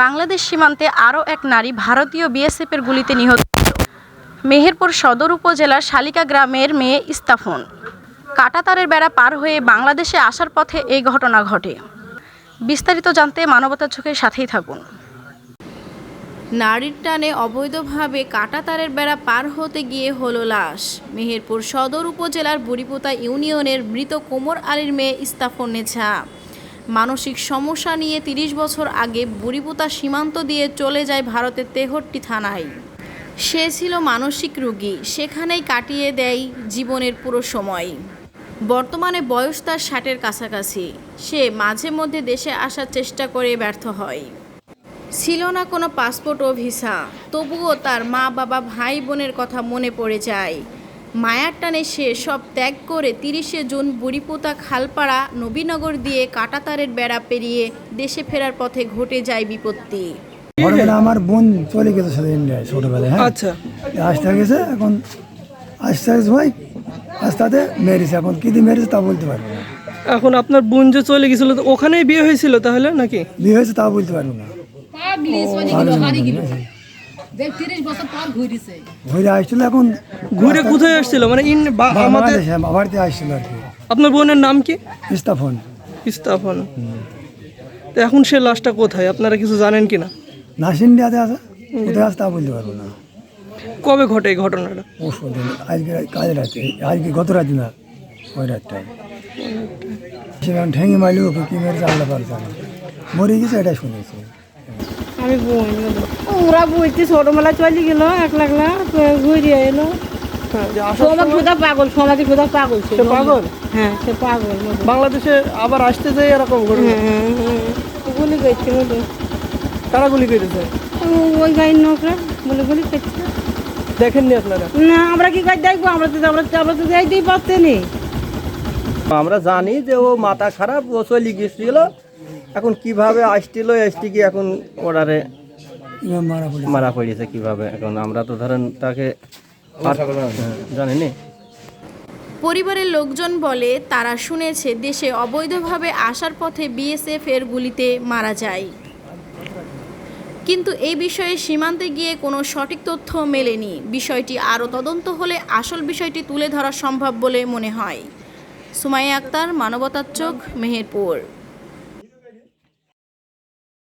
বাংলাদেশ সীমান্তে আরও এক নারী ভারতীয় বিএসএফের গুলিতে নিহত। মেহেরপুর সদর উপজেলার শালিকা গ্রামের মেয়ে ইস্তাফুন। কাটাতারের বেড়া পার হয়ে বাংলাদেশে আসার পথে এই ঘটনা ঘটে। বিস্তারিত জানতে মানবতার চোখের সাথেই থাকুন। নারীর টানে অবৈধভাবে কাটাতারের বেড়া পার হতে গিয়ে হলো লাশ। মেহেরপুর সদর উপজেলার বুড়িপোতা ইউনিয়নের মৃত কোমর আলীর মেয়ে ইস্তাফর নেছা মানসিক সমস্যা নিয়ে তিরিশ বছর আগে বুড়িপোতা সীমান্ত দিয়ে চলে যায় ভারতের তেহট্টি থানায়। সে ছিল মানসিক রোগী, সেখানেই কাটিয়ে দেয় জীবনের পুরো সময়। বর্তমানে বয়স তার ষাটের কাছাকাছি। সে মাঝে মধ্যে দেশে আসার চেষ্টা করে ব্যর্থ হয়। ছিল না কোনো পাসপোর্ট ও ভিসা, তবুও তার মা বাবা ভাই বোনের কথা মনে পড়ে যায়। মায়ার টানে সে সব ত্যাগ করে তিরিশে জুন বুড়িপোতা খালপাড়া নবীনগর দিয়ে কাটাতারের বেড়া পেরিয়ে দেশে ফেরার পথে ঘটে যায় বিপত্তি। আমার বোন চলে গেছে সাথে ইন্ডিয়ায় ছোটবেলায় হ্যাঁ? আচ্ছা। আসতে গেছে এখন আসতে আসতে ভাই আস্তে মেরেছে এখন কি দিয়ে মেরেছে তা বলতে পারব না। এখন আপনার বোন যে চলে গেছিল তো ওখানেই বিয়ে হয়েছিল তাহলে নাকি? বিয়ে হয়েছে তা বলতে পারব না। ঘুরে আসছিল এখন ঘুরে কোথায় আসছিল? মানে ইন আমাদের বাড়িতে আসছিল আর কি। আপনার বোনের নাম কি? ইস্তাফোন। ইস্তাফান। তো এখন সে লাশটা কোথায়? আপনারা কিছু জানেন কি না আছে কোথায় তা বলতে পারব না। কবে ঘটে এই ঘটনাটা? পরশু দিন আজকে রাতে আজকে গত রাতে না ওই রাতটায়। সেখানে ঠেঙে মাইলি ওকে কি মেরেছে আল্লাহ মরে গেছে এটা শুনেছি। আমি বোন ওরা বলতে ছোটবেলা চলে গেল একলা একলা ঘুরে এলো। হ্যাঁ, সুদা পাগল সোমাকে সুদা পাগল ছিল। পাগল? হ্যাঁ সে পাগল বাংলাদেশে আবার আসতে এরকম হ্যাঁ হ্যাঁ গুলি করছিল তো কারা গুলি করেছে? ওই গাড়ির নোকরা বলে গুলি করছে। দেখেননি আপনারা? না আমরা কি কাজ দেখব? আমরা তো আমরা তো আমরা তো যাইতেই পারতে আমরা জানি যে ও মাথা খারাপ ও চলে গিয়েছিল। এখন কীভাবে আসছিল আসতে কি এখন এবার মারা পড়েছে কীভাবে? এখন আমরা তো ধরেন তাকে হ্যাঁ, জানিনি পরিবারের লোকজন বলে তারা শুনেছে দেশে অবৈধভাবে আসার পথে বিএসএফ এর গুলিতে মারা যায়। কিন্তু এই বিষয়ে সীমান্তে গিয়ে কোনো সঠিক তথ্য মেলেনি। বিষয়টি আরও তদন্ত হলে আসল বিষয়টি তুলে ধরা সম্ভব বলে মনে হয়। সুমাইয়া আক্তার মানবতার চোখ মেহেরপুর।